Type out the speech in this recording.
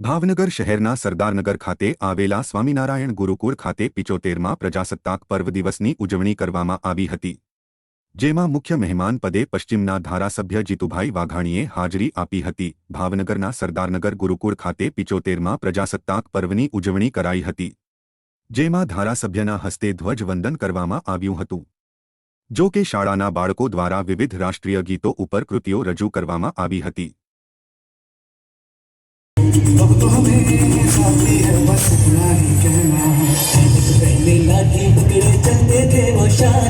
ભાવનગર શહેરના સરદારનગર ખાતે આવેલા સ્વામિનારાયણ ગુરુકુળ ખાતે પિચોતેરમાં પ્રજાસત્તાક પર્વ દિવસની ઉજવણી કરવામાં આવી હતી, જેમાં મુખ્ય મહેમાન પદે પશ્ચિમના ધારાસભ્ય જીતુભાઈ વાઘાણીએ હાજરી આપી હતી. ભાવનગરના સરદારનગર ગુરુકુળ ખાતે પિચોતેરમાં પ્રજાસત્તાક પર્વની ઉજવણી કરાઈ હતી, જેમાં ધારાસભ્યના હસ્તે ધ્વજવંદન કરવામાં આવ્યું હતું. જો કે શાળાના બાળકો દ્વારા વિવિધ રાષ્ટ્રીય ગીતો ઉપર કૃતિઓ રજૂ કરવામાં આવી હતી. अब तो हमें साथी है बस इतना ही कहना। है पहले लाठी पकड़े चलते थे वो शान।